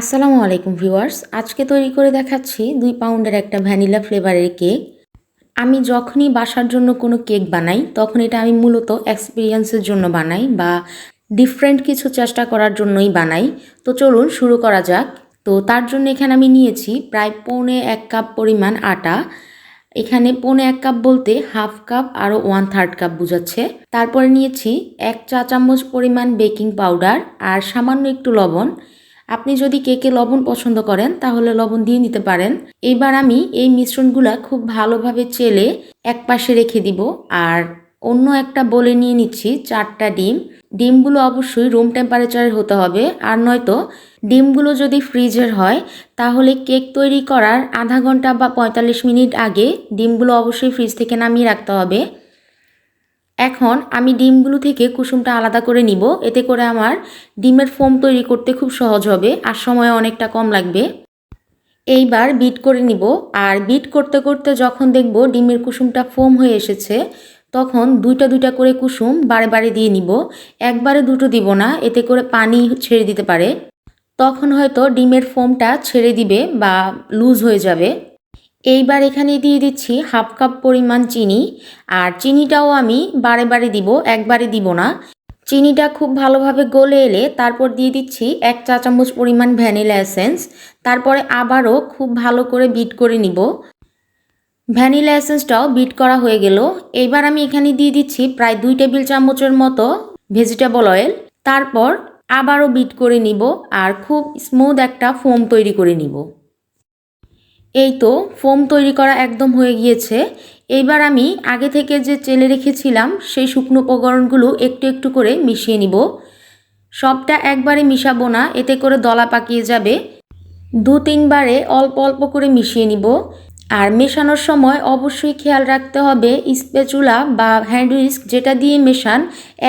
আসসালামু আলাইকুম ভিউয়ার্স। আজকে তৈরি করে দেখাচ্ছি দুই পাউন্ডের একটা ভ্যানিলা ফ্লেভারের কেক। আমি যখনই বাসার জন্য কোনো কেক বানাই, তখন এটা আমি মূলত এক্সপিরিয়েন্সের জন্য বানাই বা ডিফারেন্ট কিছু চেষ্টা করার জন্যই বানাই। তো চলুন শুরু করা যাক। তো তার জন্য এখানে আমি নিয়েছি প্রায় পৌনে এক কাপ পরিমাণ আটা। এখানে পৌনে এক কাপ বলতে হাফ কাপ আরও ওয়ান থার্ড কাপ বুঝাচ্ছে। তারপরে নিয়েছি এক চা চামচ পরিমাণ বেকিং পাউডার আর সামান্য একটু লবণ। আপনি যদি কেকে লবণ পছন্দ করেন, তাহলে লবণ দিয়ে নিতে পারেন। এইবার আমি এই মিশ্রণগুলা খুব ভালোভাবে চেলে এক পাশে রেখে দিব, আর অন্য একটা বলে নিয়ে নিচ্ছি চারটা ডিম। ডিমগুলো অবশ্যই রুম টেম্পারেচারের হতে হবে, আর নয়তো ডিমগুলো যদি ফ্রিজের হয়, তাহলে কেক তৈরি করার আধা ঘণ্টা বা পঁয়তাল্লিশ মিনিট আগে ডিমগুলো অবশ্যই ফ্রিজ থেকে নামিয়ে রাখতে হবে। এখন আমি ডিমগুলো থেকে কুসুমটা আলাদা করে নিব। এতে করে আমার ডিমের ফোম তৈরি করতে খুব সহজ হবে আর সময় অনেকটা কম লাগবে। এইবার বিট করে নিব আর বিট করতে করতে যখন দেখব ডিমের কুসুমটা ফোম হয়ে এসেছে, তখন দুইটা দুইটা করে কুসুম বারে বারে দিয়ে নিব। একবারে দুটো দিব না, এতে করে পানি ছেড়ে দিতে পারে। তখন হয়তো ডিমের ফোমটা ছেড়ে দিবে বা লুজ হয়ে যাবে। এইবার এখানে দিয়ে দিচ্ছি হাফ কাপ পরিমাণ চিনি, আর চিনিটাও আমি বারে বারে দিব, একবারে দিব না। চিনিটা খুব ভালোভাবে গলে এলে তারপর দিয়ে দিচ্ছি এক চা চামচ পরিমাণ ভ্যানিলা এসেন্স, তারপরে আবারও খুব ভালো করে বিট করে নিব। ভ্যানিলা এসেন্সটাও বিট করা হয়ে গেল। এইবার আমি এখানে দিয়ে দিচ্ছি প্রায় দুই টেবিল চামচের মতো ভেজিটেবল অয়েল, তারপর আবারও বিট করে নিব, আর খুব স্মুথ একটা ফোম তৈরি করে নিব। এই তো, ফোম তৈরি করা একদম হয়ে গিয়েছে। এইবার আমি আগে থেকে যে চেলে রেখেছিলাম, সেই শুকনো উপকরণগুলো একটু একটু করে মিশিয়ে নিব। সবটা একবারে মিশাবো না, এতে করে দলা পাকিয়ে যাবে। দু তিনবারে অল্প অল্প করে মিশিয়ে নিব। আর মেশানোর সময় অবশ্যই খেয়াল রাখতে হবে স্পেচুলা বা হ্যান্ড উইস্ক যেটা দিয়ে মেশান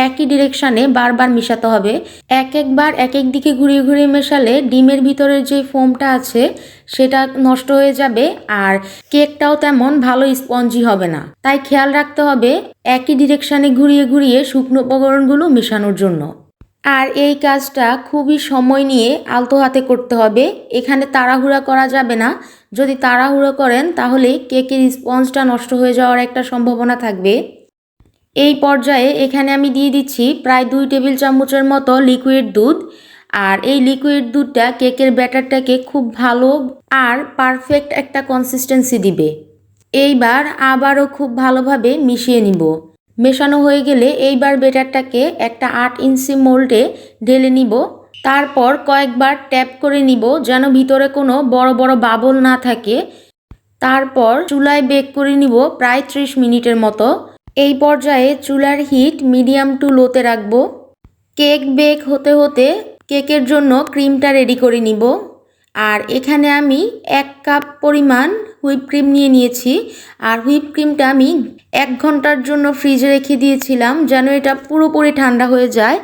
একই ডিরেকশানে বারবার মেশাতে হবে। এক একবার এক এক দিকে ঘুরিয়ে ঘুরিয়ে মেশালে ডিমের ভিতরের যে ফোমটা আছে সেটা নষ্ট হয়ে যাবে আর কেকটাও তেমন ভালো স্পঞ্জি হবে না। তাই খেয়াল রাখতে হবে একই ডিরেকশানে ঘুরিয়ে ঘুরিয়ে শুকনো উপকরণগুলো মেশানোর জন্য। আর এই কাজটা খুবই সময় নিয়ে আলতো হাতে করতে হবে। এখানে তাড়াহুড়া করা যাবে না। যদি তাড়াহুড়ো করেন, তাহলে কেকের স্পঞ্জটা নষ্ট হয়ে যাওয়ার একটা সম্ভাবনা থাকবে। এই পর্যায়ে এখানে আমি দিয়ে দিচ্ছি প্রায় দুই টেবিল চামচের মতো লিকুইড দুধ। আর এই লিকুইড দুধটা কেকের ব্যাটারটাকে খুব ভালো আর পারফেক্ট একটা কনসিস্টেন্সি দিবে। এইবার আবারও খুব ভালোভাবে মিশিয়ে নিব। মেশানো হয়ে গেলে এইবার বেটারটাকে একটা আট ইঞ্চি মোল্ডে ঢেলে নিব। তারপর কয়েকবার ট্যাপ করে নিব যেন ভিতরে কোনো বড় বড় বাবল না থাকে। তারপর চুলায় বেক করে নিব প্রায় ত্রিশ মিনিটের মতো। এই পর্যায়ে চুলার হিট মিডিয়াম টু লোতে রাখব। কেক বেক হতে হতে কেকের জন্য ক্রিমটা রেডি করে নিব। আর এখানে আমি এক কাপ পরিমাণ হুইপ ক্রিম নিয়ে নিয়েছি। আর হুইপ ক্রিমটা আমি এক ঘণ্টার জন্য ফ্রিজে রেখে দিয়েছিলাম, যেন এটা পুরোপুরি ঠান্ডা হয়ে যায়।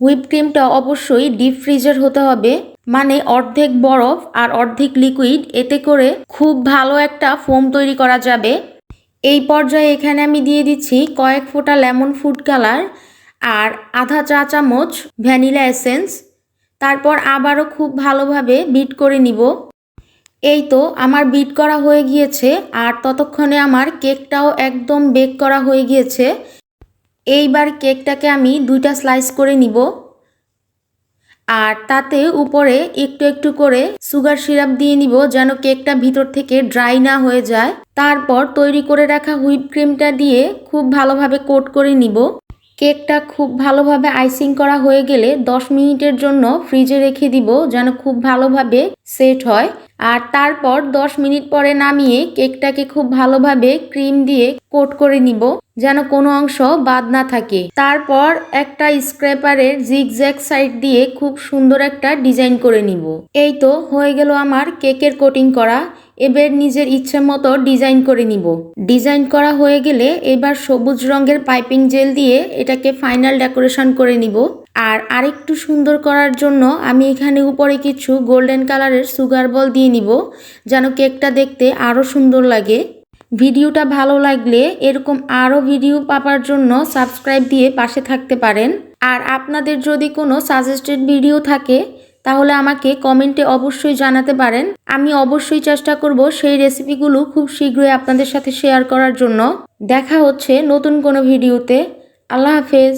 হুইপ ক্রিমটা অবশ্যই ডিপ ফ্রিজার হতে হবে। মানে অর্ধেক বরফ আর অর্ধেক লিকুইড, এতে করে খুব ভালো একটা ফোম তৈরি করা যাবে। এই পর্যায়ে এখানে আমি দিয়ে দিচ্ছি কয়েক ফোঁটা লেমন ফুড কালার আর আধা চা চামচ ভ্যানিলা এসেন্স। তারপর আবারও খুব ভালোভাবে বিট করে নিব। এই তো আমার বিট করা হয়ে গিয়েছে আর ততক্ষণে আমার কেকটাও একদম বেক করা হয়ে গিয়েছে। এইবার কেকটাকে আমি দুইটা স্লাইস করে নিব। আর তাতে উপরে একটু একটু করে সুগার সিরাপ দিয়ে নিব যেন কেকটা ভিতর থেকে ড্রাই না হয়ে যায়। তারপর তৈরি করে রাখা হুইপ ক্রিমটা দিয়ে খুব ভালোভাবে কোট করে নিব। কেকটা খুব ভালোভাবে আইসিং করা হয়ে গেলে 10 মিনিটের জন্য ফ্রিজে রেখে দিব যেন খুব ভালোভাবে সেট হয়। আর তারপর 10 মিনিট পরে নামিয়ে কেকটাকে খুব ভালোভাবে ক্রিম দিয়ে কোট করে নিব যেন কোনো অংশ বাদ না থাকে। তারপর একটা স্ক্র্যাপারের জিগজ্যাগ সাইড দিয়ে খুব সুন্দর একটা ডিজাইন করে নিব। এই তো হয়ে গেল আমার কেকের কোটিং করা। এবার নিজের ইচ্ছে মতো ডিজাইন করে নিব। ডিজাইন করা হয়ে গেলে এবার সবুজ রঙের পাইপিং জেল দিয়ে এটাকে ফাইনাল ডেকোরেশন করে নিব। আর আরেকটু সুন্দর করার জন্য আমি এখানে উপরে কিছু গোল্ডেন কালারের সুগার বল দিয়ে নিব, যেন কেকটা দেখতে আরও সুন্দর লাগে। ভিডিওটা ভালো লাগলে এরকম আরও ভিডিও পাবার জন্য সাবস্ক্রাইব দিয়ে পাশে থাকতে পারেন। আর আপনাদের যদি কোনো সাজেস্টেড ভিডিও থাকে তাহলে আমাকে কমেন্টে অবশ্যই জানাতে পারেন। আমি অবশ্যই চেষ্টা করব সেই রেসিপিগুলো খুব শীঘ্রই আপনাদের সাথে শেয়ার করার জন্য। দেখা হচ্ছে নতুন কোনো ভিডিওতে। আল্লাহ হাফেজ।